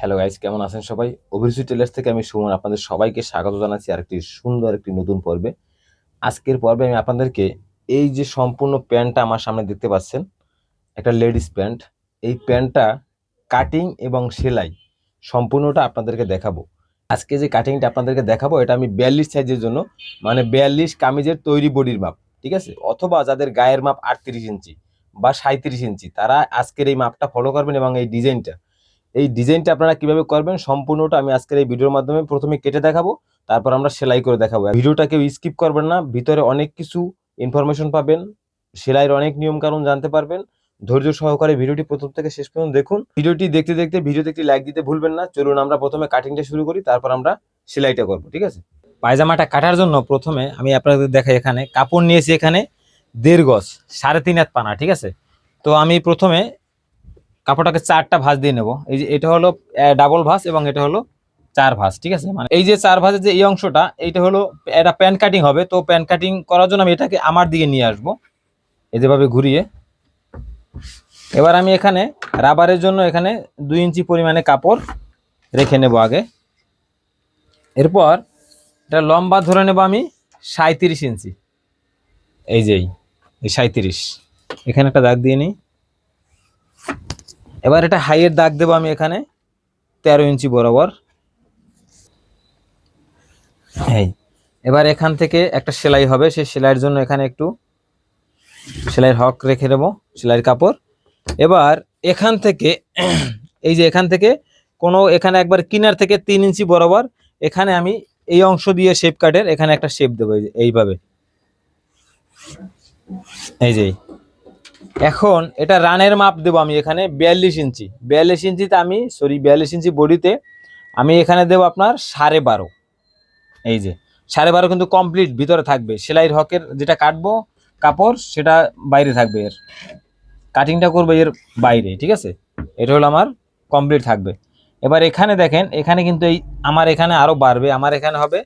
Hello guys কেমন আছেন সবাই? অভিরুচি টেলার্স থেকে আমি সুমন আপনাদের সবাইকে স্বাগত জানাচ্ছি আরেকটি সুন্দর একটি নতুন পর্বে। আজকের পর্বে আমি আপনাদেরকে এই যে সম্পূর্ণ প্যান্টটা আমার সামনে দেখতে পাচ্ছেন, একটা লেডিস প্যান্ট। এই প্যান্টটা কাটিং এবং সেলাই সম্পূর্ণটা আপনাদেরকে দেখাবো। আজকে যে কাটিংটা আপনাদেরকে দেখাবো, এটা আমি বিয়াল্লিশ সাইজের জন্য মানে বিয়াল্লিশ কামিজের তৈরি বডির মাপ, ঠিক আছে? অথবা যাদের গায়ের মাপ আটত্রিশ ইঞ্চি বা সাঁত্রিশ ইঞ্চি, তারা আজকের এই মাপটা ফলো করবেন এবং এই ডিজাইনটা এই ডিজাইনটা আপনারা কীভাবে করবেন সম্পূর্ণটা আমি আজকের এই ভিডিওর মাধ্যমে প্রথমে কেটে দেখাবো, তারপর আমরা সেলাই করে দেখাবো। ভিডিওটা কেউ স্কিপ করবেন না, ভিতরে অনেক কিছু ইনফরমেশন পাবেন, সেলাইয়ের অনেক নিয়ম কানুন জানতে পারবেন। ধৈর্য সহকারে ভিডিওটি প্রথম থেকে শেষ পর্যন্ত দেখুন। ভিডিওটি দেখতে দেখতে ভিডিওতে একটি লাইক দিতে ভুলবেন না। চলুন আমরা প্রথমে কাটিংটা শুরু করি, তারপর আমরা সেলাইটা করব, ঠিক আছে? পায়জামাটা কাটার জন্য প্রথমে আমি আপনাদের দেখাই এখানে, কাপড় নিয়েছি এখানে দেড় গজ, সাড়ে তিন হাত পানা, ঠিক আছে? তো আমি প্রথমে কাপড়টাকে চারটা ভাঁজ দিয়ে নেব। এই যে এটা হলো ডাবল ভাঁজ এবং এটা হলো চার ভাঁজ, ঠিক আছে? মানে এই যে চার ভাঁজের যে এই অংশটা, এইটা হলো, এটা প্যান কাটিং হবে, তো প্যান কাটিং করার জন্য আমি এটাকে আমার দিকে নিয়ে আসব, এই যেভাবে ঘুরিয়ে। এবার আমি এখানে রাবারের জন্য এখানে দুই ইঞ্চি পরিমাণে কাপড় রেখে নেব আগে। এরপর এটা লম্বা ধরে নেব আমি সাঁত্রিশ ইঞ্চি। এই যেই এই সাঁত্রিশ এখানে একটা দাগ দিয়ে নিই। এবার এটা হাইয়ের দাগ দেবো আমি এখানে, তেরো ইঞ্চি বরাবর। এই, এবার এখান থেকে একটা সেলাই হবে, সেই সেলাইয়ের জন্য এখানে একটু সেলাইয়ের হক রেখে দেবো, সেলাইয়ের কাপড়। এবার এখান থেকে, এই যে এখান থেকে কোনো, এখানে একবার কিনার থেকে তিন ইঞ্চি বরাবর, এখানে আমি এই অংশ দিয়ে শেপ কাটের এখানে একটা শেপ দেবো, এই এইভাবে। এই যে। এখন এটা রানের মাপ দেবো আমি এখানে বিয়াল্লিশ ইঞ্চি। বিয়াল্লিশ ইঞ্চিতে আমি সরি বিয়াল্লিশ ইঞ্চি বডিতে আমি এখানে দেবো আপনার সাড়ে বারো। এই যে, সাড়ে বারো কিন্তু কমপ্লিট ভিতরে থাকবে। সেলাইয়ের হকের যেটা কাটবো, কাপড়, সেটা বাইরে থাকবে এর। কাটিংটা করব এর বাইরে, ঠিক আছে? এটা হলো আমার কমপ্লিট থাকবে। এবার এখানে দেখেন, এখানে কিন্তু এই, আমার এখানে আরও বাড়বে। আমার এখানে হবে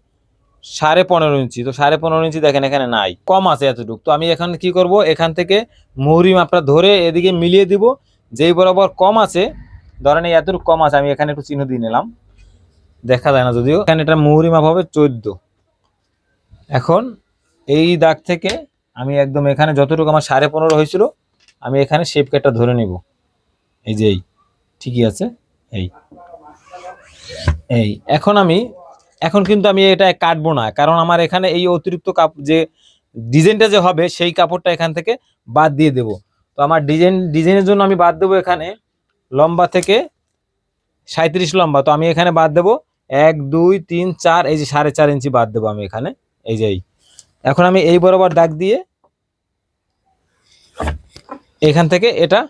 সাড়ে পনেরো ইঞ্চি। তো সাড়ে পনেরো ইঞ্চি দেখেন এখানে নাই। কম আছে এতটুকু। তো আমি এখানে কি করব? এখান থেকে মুহুরি মাপটা ধরে এদিকে মিলিয়ে দিব। যেই বরাবর কম আছে, ধরেন এই এতটুকু কম আছে, আমি এখানে একটু চিহ্ন দিয়ে নিলাম। দেখা যায় না যদিও। এখানে এটা মুহুরি মাপ হবে চোদ্দ। এখন এই দাগ থেকে আমি একদম এখানে যতটুকু আমার সাড়ে পনেরো হয়েছিল, আমি এখানে শেপ কাটটা ধরে নিব। এই যে এই। ঠিকই আছে? এই। এই। এখন আমি এখন কিন্তু আমি এটা কাটবো না, কারণ আমার এখানে এই অতিরিক্ত কাপ, যে ডিজাইনটা যে হবে সেই কাপড়টা এখান থেকে বাদ দিয়ে দেব। তো আমার ডিজাইন, ডিজাইনের জন্য আমি বাদ দেবো এখানে লম্বা থেকে সাঁত্রিশ লম্বা। তো আমি এখানে বাদ দেবো এক, দুই, তিন, চার, এই যে সাড়ে চার ইঞ্চি বাদ দেবো আমি এখানে, এই যে এখন আমি এই বরাবর দাগ দিয়ে এখান থেকে এটা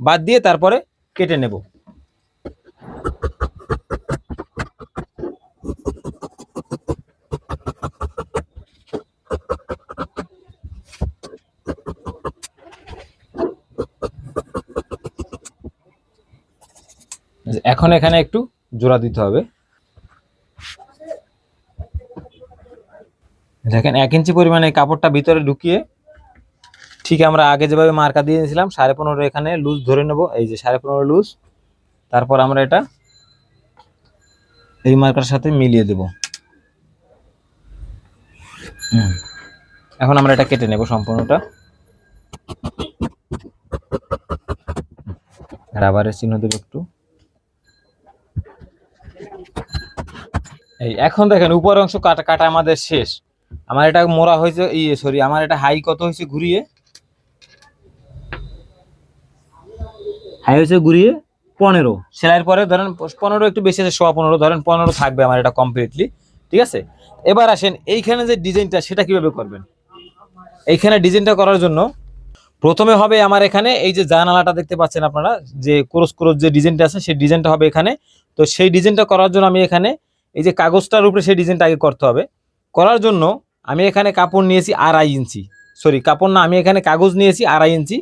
বাদ দিয়ে তারপরে কেটে নেব। এখন এখানে একটু জোড়া দিতে হবে। দেখেন, এক ইঞ্চি পরিমাণে কাপড়টা ভিতরে ঢুকিয়ে ঠিক আমরা আগে যেভাবে মার্কা দিয়ে দিয়েছিলাম, সাড়ে পনেরো এখানে লুজ ধরে নেব, এই যে সাড়ে পনেরো লুজ তারপর আমরা এটা এই মার্কার সাথে মিলিয়ে দেব। এখন আমরা এটা কেটে নেব সম্পূর্ণটা। রাবারের চিহ্ন দেবো একটু। এই এখন দেখেন উপর অংশ কাটা কাটা আমাদের শেষ। আমার এটা মোড়া হয়েছে ইয়ে সরি আমার এটা হাই কত হয়েছে ঘুরিয়ে? হাই হয়েছে ঘুরিয়ে পনেরো। সেলাইয়ের পরে ধরেন পনেরো একটু বেশি আছে সোয়া পনেরো ধরেন পনেরো থাকবে আমার এটা কমপ্লিটলি ঠিক আছে? এবার আসেন এইখানে যে ডিজাইনটা সেটা কীভাবে করবেন? এইখানে ডিজাইনটা করার জন্য প্রথমে হবে আমার এখানে এই যে জানালাটা দেখতে পাচ্ছেন আপনারা যে ক্রস ক্রস যে ডিজাইনটা আছে সেই ডিজাইনটা হবে এখানে। তো সেই ডিজাইনটা করার জন্য আমি এখানে এই যে কাগজটার উপরে সেই ডিজাইনটা আগে করতে হবে। করার জন্য আমি এখানে কাপড় নিয়েছি আড়াই ইঞ্চি। সরি কাপড় না, আমি এখানে কাগজ নিয়েছি আড়াই ইঞ্চি।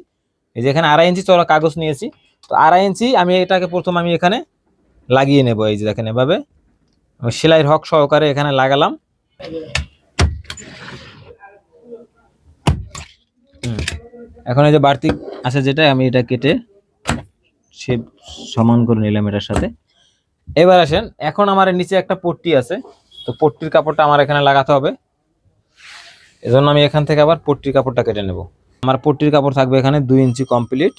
এই যে এখানে আড়াই ইঞ্চি চড়া কাগজ নিয়েছি। তো আড়াই ইঞ্চি আমি এটাকে প্রথম আমি এখানে লাগিয়ে নেব। এই যে দেখেন এভাবে। সেলাইয়ের হক সহকারে এখানে লাগালাম। এখন এই যে বাড়তি আছে যেটা, আমি এটা কেটে সে সমান করে নিলাম এটার সাথে। এবার আসেন, এখন আমার নিচে একটা পট্টি আছে, তো পট্টির কাপড়টা আমার এখানে লাগাতে হবে। এজন্য আমি এখান থেকে আবার পট্টির কাপড়টা কেটে নেব। আমার পট্টির কাপড় থাকবে এখানে দুই ইঞ্চি কমপ্লিট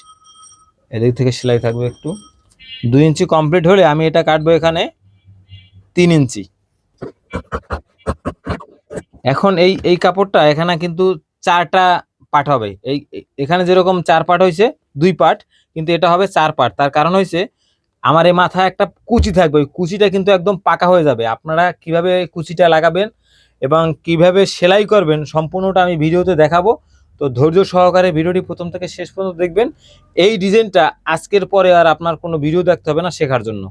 এদিক থেকে সেলাই থাকবে একটু। দুই ইঞ্চি কমপ্লিট হলে আমি এটা কাটবো এখানে তিন ইঞ্চি। এখন এই এই কাপড়টা এখানে কিন্তু চারটা পার্ট হবে। এই এখানে যেরকম চার পার্ট হয়েছে, দুই পার্ট কিন্তু এটা হবে চার পার্ট তার কারণ হয়েছে আমার এই মাথায় একটা কুচি থাকবে, ওই কুচিটা কিন্তু একদম পাকা হয়ে যাবে। আপনারা কীভাবে কুচিটা লাগাবেন এবং কীভাবে সেলাই করবেন সম্পূর্ণটা আমি ভিডিওতে দেখাবো। তো ধৈর্য সহকারে ভিডিওটি প্রথম থেকে শেষ পর্যন্ত দেখবেন। এই ডিজাইনটা আজকের পরে আর আপনার কোনো ভিডিও দেখতে হবে না শেখার জন্য।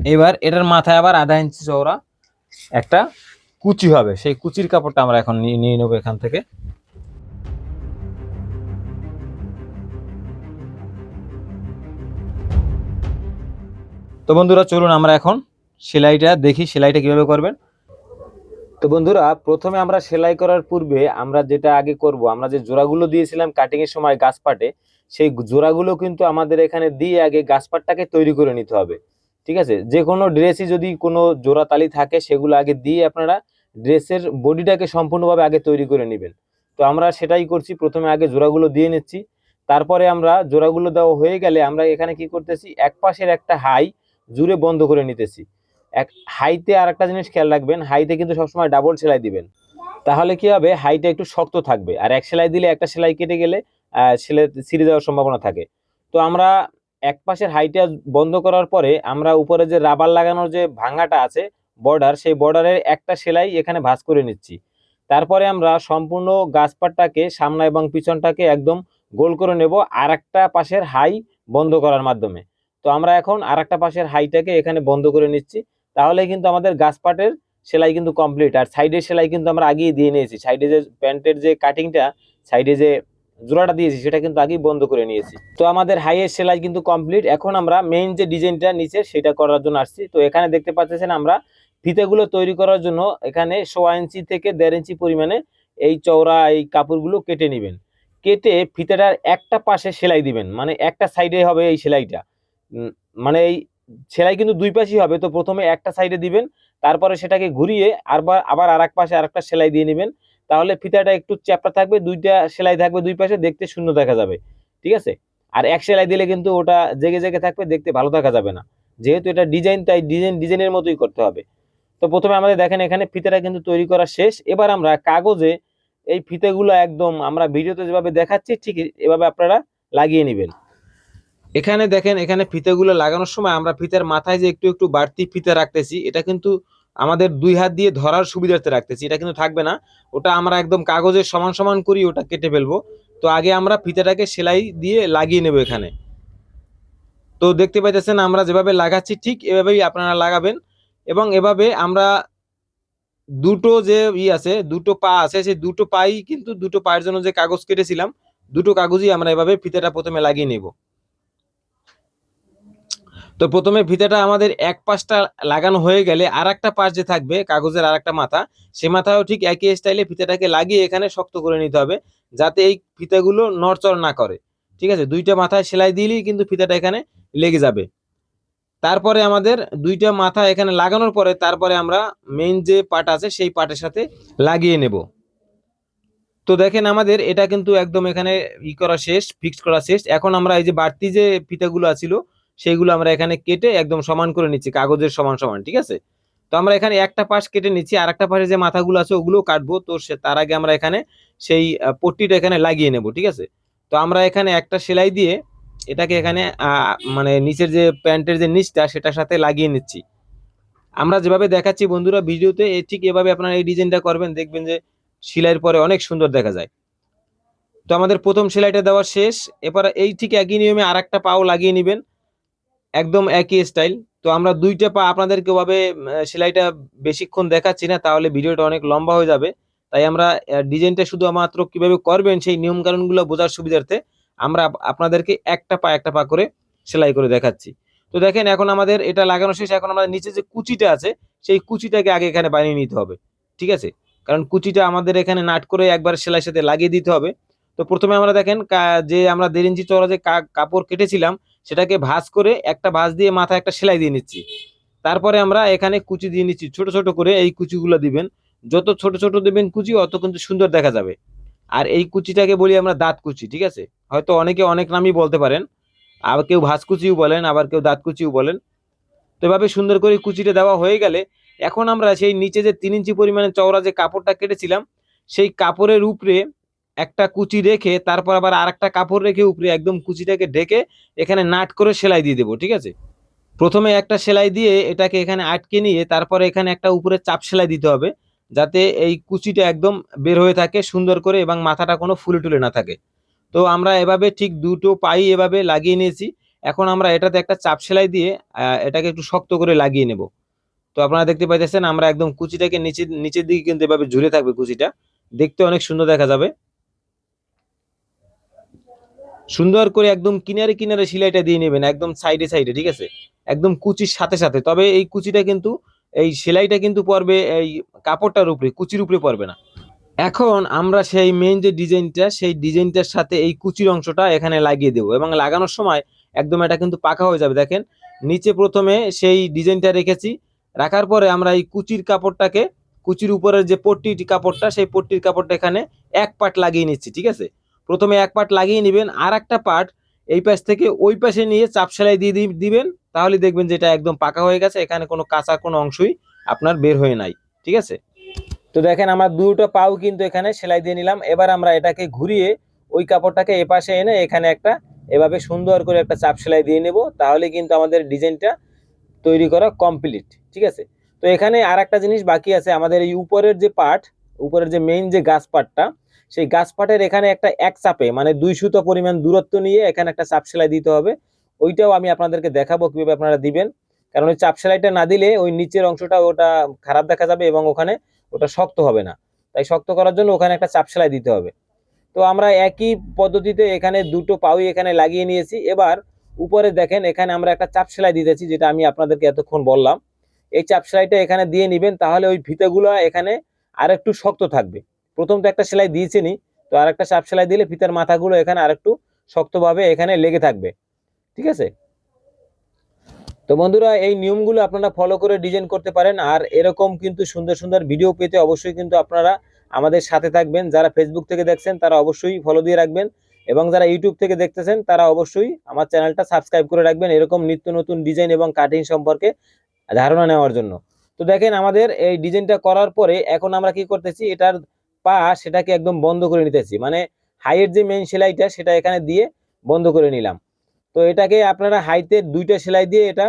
এবার এটার মাথায় আবার আধা ইঞ্চি চওড়া একটা কুচি হবে। সেই কুচির কাপড়টা আমরা এখন নিয়ে নেব এখান থেকে। তো বন্ধুরা, চলুন আমরা এখন সেলাইটা দেখি, সেলাইটা কীভাবে করবেন। তো বন্ধুরা, প্রথমে আমরা সেলাই করার পূর্বে আমরা যেটা আগে করব, আমরা যে জোড়াগুলো দিয়েছিলাম কাটিং এর সময় গাছ পাটে, সেই জোড়াগুলো কিন্তু আমাদের এখানে দিয়ে আগে গাছ পাটটাকে তৈরি করে নিতে হবে। ঠিক আছে? যে কোনো ড্রেসই যদি কোনো জোড়া তালি থাকে, সেগুলো আগে দিয়ে আপনারা ড্রেসের বডিটাকে সম্পূর্ণভাবে আগে তৈরি করে নেবেন। তো আমরা সেটাই করছি। প্রথমে আগে জোড়াগুলো দিয়ে নিচ্ছি। তারপরে আমরা জোড়াগুলো দেওয়া হয়ে গেলে আমরা এখানে কি করতেছি? এক পাশের একটা হাই জুড়ে বন্ধ করে নিতেছি। এক হাইতে আর একটা জিনিস খেয়াল রাখবেন, হাইতে কিন্তু সবসময় ডাবল সেলাই দিবেন। তাহলে কি হবে? হাইটা একটু শক্ত থাকবে। আর এক সেলাই দিলে একটা সেলাই কেটে গেলে সেলাই ছিঁড়ে যাওয়ার সম্ভাবনা থাকে। তো আমরা এক পাশের হাইটা বন্ধ করার পরে আমরা উপরে যে রাবার লাগানোর যে ভাঙাটা আছে বর্ডার সেই বর্ডারের একটা সেলাই এখানে ভাঁজ করে নিচ্ছি। তারপরে আমরা সম্পূর্ণ গাছপাটটাকে, সামনে এবং পিছনটাকে একদম গোল করে নেব আর একটা পাশের হাই বন্ধ করার মাধ্যমে। তো আমরা এখন আর একটা পাশের হাইটাকে এখানে বন্ধ করে নিচ্ছি। তাহলে কিন্তু আমাদের গাছপাটের সেলাই কিন্তু কমপ্লিট আর সাইডের সেলাই কিন্তু আমরা আগেই দিয়ে নিয়েছি। সাইডে যে প্যান্টের যে কাটিংটা সাইডে যে জোড়াটা দিয়েছি, সেটা কিন্তু আগেই বন্ধ করে নিয়েছি। তো আমাদের হাইয়ের সেলাই কিন্তু কমপ্লিট এখন আমরা মেইন যে ডিজাইনটা নিচে, সেটা করার জন্য আসছি। তো এখানে দেখতে পাচ্ছেন আমরা ফিতেগুলো তৈরি করার জন্য এখানে সোয়া ইঞ্চি থেকে দেড় ইঞ্চি পরিমাণে এই চওড়া, এই কাপড়গুলো কেটে নেবেন। কেটে ফিতেটার একটা পাশে সেলাই দিবেন। মানে একটা সাইডে হবে এই সেলাইটা। মানে এই সেলাই কিন্তু দুই পাশেই হবে। তো প্রথমে একটা সাইডে দিবেন, তারপরে সেটাকে ঘুরিয়ে আরবার, আবার আর এক পাশে আর একটা সেলাই দিয়ে নেবেন। তাহলে ফিতাটা একটু চ্যাপটা থাকবে, দুইটা সেলাই থাকবে দুই পাশে, দেখতে শূন্য দেখা যাবে, ঠিক আছে? আর এক সেলাই দিলে কিন্তু ওটা জেগে জেগে থাকবে, দেখতে ভালো দেখা যাবে না। যেহেতু এটা ডিজাইন, তাই ডিজাইন, ডিজাইনের মতোই করতে হবে। তো প্রথমে আমাদের দেখেন এখানে ফিতাটা কিন্তু তৈরি করা শেষ। এবার আমরা কাগজে এই ফিতেগুলো একদম আমরা ভিডিওতে যেভাবে দেখাচ্ছি, ঠিক এভাবে আপনারা লাগিয়ে নেবেন। এখানে দেখেন, এখানে ফিতেগুলো লাগানোর সময় আমরা ফিতের মাথায় যে একটু একটু বাড়তি ফিতে রাখতেছি, এটা কিন্তু আমাদের দুই হাত দিয়ে ধরার সুবিধার্থে রাখতেছি, এটা কিন্তু থাকবে না। ওটা আমরা একদম কাগজের সমান সমান করি, ওটা কেটে ফেলব। তো আগে আমরা ফিতেটাকে সেলাই দিয়ে লাগিয়ে নেব এখানে। তো দেখতে পাইতেছেন আমরা যেভাবে লাগাচ্ছি, ঠিক এভাবেই আপনারা লাগাবেন। এবং এভাবে আমরা দুটো যে ই আছে, দুটো পা আছে, সেই দুটো পাই কিন্তু দুটো পায়ের জন্য যে কাগজ কেটেছিলাম, দুটো কাগজই আমরা এভাবে ফিতেটা প্রথমে লাগিয়ে নেব। তো প্রথমে ফিতাটা আমাদের এক পাশটা লাগানো হয়ে গেলে আর একটা পাশ যে থাকবে, কাগজের আর একটা মাথা, সে মাথাও ঠিক একই স্টাইলে ফিতাটাকে লাগিয়ে এখানে শক্ত করে নিতে হবে, যাতে এই ফিতাগুলো নড়চড় না করে। ঠিক আছে? দুইটা মাথায় সেলাই দিলেই কিন্তু ফিতাটা এখানে লেগে যাবে। তারপরে আমাদের দুইটা মাথা এখানে লাগানোর পরে তারপরে আমরা মেইন যে পাট আছে, সেই পাটের সাথে লাগিয়ে নেব। তো দেখেন আমাদের এটা কিন্তু একদম এখানে ই করা শেষ ফিক্স করা শেষ। এখন আমরা এই যে বাড়তি যে ফিতাগুলো আছিল সেইগুলো আমরা এখানে কেটে একদম সমান করে নিচ্ছি, কাগজের সমান সমান, ঠিক আছে? তো আমরা এখানে একটা পাশ কেটে নিচ্ছি আর একটা পাশে যে মাথাগুলো আছে ওগুলো কাটবো, তো সে, তার আগে আমরা এখানে সেই পট্টিটা এখানে লাগিয়ে নেব, ঠিক আছে? তো আমরা এখানে একটা সেলাই দিয়ে এটাকে এখানে মানে নিচের যে প্যান্টের যে নিচটা সেটার সাথে লাগিয়ে নিচ্ছি। আমরা যেভাবে দেখাচ্ছি বন্ধুরা ভিডিওতে ঠিক এভাবে আপনারা এই ডিজাইনটা করবেন, দেখবেন যে সেলাইয়ের পরে অনেক সুন্দর দেখা যায়। তো আমাদের প্রথম সেলাইটা দেওয়া শেষ এবার এই ঠিক একই নিয়মে আর একটা পাও লাগিয়ে নেবেন। একদম একই স্টাইল তো আমরা দুইটা পা আপনাদেরকে ওভাবে সেলাইটা বেশিক্ষণ দেখাচ্ছি না, তাহলে ভিডিওটা অনেক লম্বা হয়ে যাবে। তাই আমরা ডিজাইনটা শুধু মাত্র কীভাবে করবেন সেই নিয়মকানুনগুলো বোঝার সুবিধার্থে আমরা আপনাদেরকে একটা পা একটা পা করে সেলাই করে দেখাচ্ছি। তো দেখেন এখন আমাদের এটা লাগানো শেষ, এখন আমাদের নিচে যে কুচিটা আছে, সেই কুচিটাকে আগে এখানে বানিয়ে নিতে হবে, ঠিক আছে? কারণ কুচিটা আমাদের এখানে নাট করে একবার সেলাই সাথে লাগিয়ে দিতে হবে। তো প্রথমে আমরা দেখেন যে আমরা দেড় ইঞ্চি চওড়া যে কাপড় কেটেছিলাম সেটাকে ভাঁজ করে একটা ভাঁজ দিয়ে মাথায় একটা সেলাই দিয়ে নিচ্ছি। তারপরে আমরা এখানে কুচি দিয়ে নিচ্ছি। ছোট ছোট করে এই কুচিগুলো দিবেন। যত ছোট ছোট দেবেন কুচি, অত কিন্তু সুন্দর দেখা যাবে। আর এই কুচিটাকে বলি আমরা দাঁত কুচি, ঠিক আছে? হয়তো অনেকে অনেক নামই বলতে পারেন। আবার কেউ ভাঁজ কুচিও বলেন, আবার কেউ দাঁত কুচিও বলেন। তো এভাবে সুন্দর করে কুচিটা দেওয়া হয়ে গেলে এখন আমরা সেই নিচে যে তিন ইঞ্চি পরিমাণে চওড়া যে কাপড়টা কেটেছিলাম, সেই কাপড়ের উপরে একটা কুচি রেখে তারপর আবার আরেকটা কাপড় রেখে উপরে একদম কুচিটাকে ঢেকে এখানে নাট করে সেলাই দিয়ে দেবো, ঠিক আছে? প্রথমে একটা সেলাই দিয়ে এটাকে এখানে আটকে নিয়ে তারপরে এখানে একটা উপরে চাপ সেলাই দিতে হবে, যাতে এই কুচিটা একদম বের হয়ে থাকে সুন্দর করে এবং মাথাটা কোনো ফুলে টুলে না থাকে। তো আমরা এভাবে ঠিক দুটো পাই এভাবে লাগিয়ে নিয়েছি, এখন আমরা এটাতে একটা চাপ সেলাই দিয়ে এটাকে একটু শক্ত করে লাগিয়ে নেব। তো আপনারা দেখতে পাইতেছেন আমরা একদম কুচিটাকে নিচে, নিচের দিকে কিন্তু এভাবে ঝুলে থাকবে কুচিটা, দেখতে অনেক সুন্দর দেখা যাবে। সুন্দর করে একদম কিনারে কিনারে সেলাইটা দিয়ে নেবেন, একদম সাইডে সাইডে, ঠিক আছে? একদম কুচির সাথে সাথে। তবে এই কুচিটা কিন্তু, এই সেলাইটা কিন্তু পড়বে, এই কাপড়টার উপরে, কুচির উপরে পড়বে না। এখন আমরা সেই মেইন যে ডিজাইনটা, সেই ডিজাইনটার সাথে এই কুচির অংশটা এখানে লাগিয়ে দেবো। এবং লাগানোর সময় একদম এটা কিন্তু পাকা হয়ে যাবে, দেখেন? নিচে প্রথমে সেই ডিজাইনটা রেখেছি। রাখার পরে আমরা এই কুচির কাপড়টাকে, কুচির উপরের যে পট্টিটি কাপড়টা, সেই পট্টির কাপড়টা এখানে এক পাট লাগিয়ে নিচ্ছি, ঠিক আছে? প্রথমে এক পাট লাগিয়ে নেবেন, আর একটা পার্ট এই পাশ থেকে ওই পাশে নিয়ে চাপ সেলাই দিয়ে দিবেন, তাহলে দেখবেন যে এটা একদম পাকা হয়ে গেছে, এখানে কোনো কাঁচা কোনো অংশই আপনার বের হয়ে নাই, ঠিক আছে? তো দেখেন আমরা দুটো পাও কিন্তু এখানে সেলাই দিয়ে নিলাম, এবার আমরা এটাকে ঘুরিয়ে ওই কাপড়টাকে এ পাশে এনে এখানে একটা এভাবে সুন্দর করে একটা চাপ সেলাই দিয়ে নেব, তাহলে কিন্তু আমাদের ডিজাইনটা তৈরি করা কমপ্লিট, ঠিক আছে? তো এখানে আর একটা জিনিস বাকি আছে, আমাদের এই উপরের যে পার্ট উপরের যে মেইন যে গাছ পাটটা সেই গাছ পাটের এখানে একটা এক চাপে মানে দুই সুতো পরিমাণ দূরত্ব নিয়ে এখানে একটা চাপ সেলাই দিতে হবে। ওইটাও আমি আপনাদেরকে দেখাবো কীভাবে আপনারা দিবেন। কারণ ওই চাপ সেলাইটা না দিলে ওই নিচের অংশটা ওটা খারাপ দেখা যাবে এবং ওখানে ওটা শক্ত হবে না। তাই শক্ত করার জন্য ওখানে একটা চাপ সেলাই দিতে হবে। তো আমরা একই পদ্ধতিতে এখানে দুটো পাউই এখানে লাগিয়ে নিয়েছি। এবার উপরে দেখেন এখানে আমরা একটা চাপ সেলাই দিতেছি, যেটা আমি আপনাদেরকে এতক্ষণ বললাম। এই চাপ সেলাইটা এখানে দিয়ে নেবেন, তাহলে ওই ফিতেগুলো এখানে আরেকটু শক্ত থাকবে। প্রথম তো একটা সেলাই দিয়েছেনি তো আর একটা চাপ সেলাই দিলে ফিতার মাথাগুলো এখানে আরেকটু শক্তভাবে এখানে লেগে থাকবে, ঠিক আছে? তো বন্ধুরা, এই নিয়মগুলো আপনারা ফলো করে ডিজাইন করতে পারেন, আর এরকম কিন্তু সুন্দর সুন্দর ভিডিও পেতে অবশ্যই কিন্তু আপনারা আমাদের সাথে থাকবেন। যারা ফেসবুক থেকে দেখছেন, তারা অবশ্যই ফলো দিয়ে রাখবেন, এবং যারা ইউটিউব থেকে দেখতেছেন, তারা অবশ্যই আমার চ্যানেলটা সাবস্ক্রাইব করে রাখবেন, এরকম নিত্য নতুন ডিজাইন এবং কাটিং সম্পর্কে ধারণা নেওয়ার জন্য। তো দেখেন, আমাদের এই ডিজাইনটা করার পরে এখন আমরা কি করতেছি, এটার পা সেটাকে একদম বন্ধ করে নিতেছি। মানে হাইয়ের যে মেইন সেলাইটা সেটা এখানে দিয়ে বন্ধ করে নিলাম। তো এটাকে আপনারা হাইতে দুইটা সেলাই দিয়ে এটা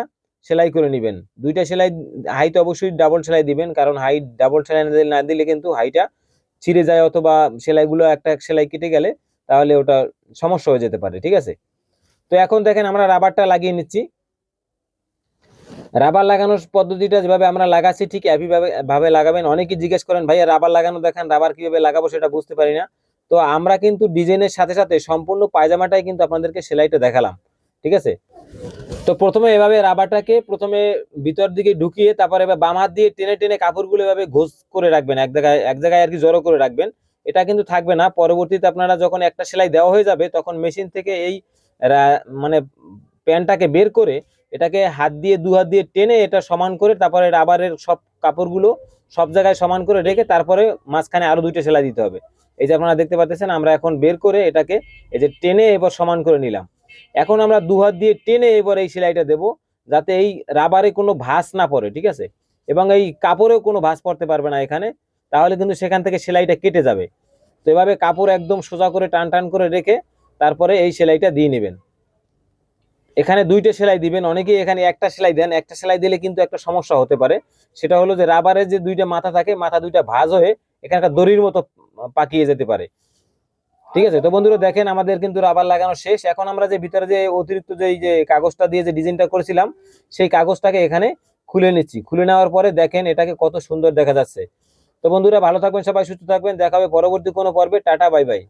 সেলাই করে নেবেন। দুইটা সেলাই, হাইতে অবশ্যই ডাবল সেলাই দিবেন, কারণ হাই ডাবল সেলাই না দিলে কিন্তু হাইটা ছিঁড়ে যায় অথবা সেলাইগুলো একটা সেলাই কেটে গেলে তাহলে ওটা সমস্যা হয়ে যেতে পারে, ঠিক আছে? তো এখন দেখেন আমরা রাবারটা লাগিয়ে নিচ্ছি। রাবার লাগানোর পদ্ধতিটা যেভাবে আমরা লাগাচ্ছি, ঠিক একইভাবে, ভাবে লাগাবেন। অনেকেই জিজ্ঞেস করেন, ভাইয়া, রাবার লাগানো দেখেন, রাবার কীভাবে লাগাবো সেটা বুঝতে পারি না। তো আমরা কিন্তু ডিজাইনের সাথে সাথে সম্পূর্ণ পায়জামাটাই কিন্তু আপনাদেরকে সেলাইটা দেখালাম, ঠিক আছে? তো প্রথমে এভাবে রাবারটাকে প্রথমে ভিতর দিকে ঢুকিয়ে, তারপরে এবার বাম হাত দিয়ে টেনে টেনে কাপড়গুলো এভাবে ঘোষ করে রাখবেন, এক জায়গায় এক জায়গায় আর কি জড়ো করে রাখবেন। এটা কিন্তু থাকবে না, পরবর্তীতে আপনারা যখন একটা সেলাই দেওয়া হয়ে যাবে, তখন মেশিন থেকে এই মানে প্যান্টটাকে বের করে এটাকে হাত দিয়ে দু হাত দিয়ে টেনে এটা সমান করে তারপরে রাবারের সব কাপড়গুলো সব জায়গায় সমান করে রেখে তারপরে মাঝখানে আরও দুইটা সেলাই দিতে হবে। এই যে আপনারা দেখতে পাচ্ছেন, আমরা এখন বের করে এটাকে এই যে টেনে এবার সমান করে নিলাম। এখন আমরা দু হাত দিয়ে টেনে এবার এই সেলাইটা দেব, যাতে এই রাবারে কোনো ভাঁজ না পড়ে, ঠিক আছে? এবং এই কাপড়েও কোনো ভাঁজ পড়তে পারবে না এখানে, তাহলে কিন্তু সেখান থেকে সেলাইটা কেটে যাবে। তো এভাবে কাপড় একদম সোজা করে টান টান করে রেখে তারপরে এই সেলাইটা দিয়ে নেবেন। এখানে দুইটা সেলাই দিবেন, অনেকেই এখানে একটা সেলাই দেন, একটা সেলাই দিলে কিন্তু একটা সমস্যা হতে পারে। সেটা হলো যে রাবারের যে দুইটা মাথা থাকে, মাথা দুইটা ভাঁজ হয়ে এখানে একটা দড়ির মতো পাকিয়ে যেতে পারে। ঠিক আছে? তো বন্ধুরা দেখেন, আমাদের কিন্তু রাবার লাগানো শেষ। এখন আমরা যে ভিতরে যে অতিরিক্ত যে যে কাগজটা দিয়ে যে ডিজাইনটা করেছিলাম, সেই কাগজটাকে এখানে খুলে নিচ্ছি। খুলে নেওয়ার পরে দেখেন, এটাকে কত সুন্দর দেখা যাচ্ছে। তো বন্ধুরা ভালো থাকবেন, সবাই সুস্থ থাকবেন। দেখা হবে পরবর্তী কোনো পর্বে। Tata, bye bye.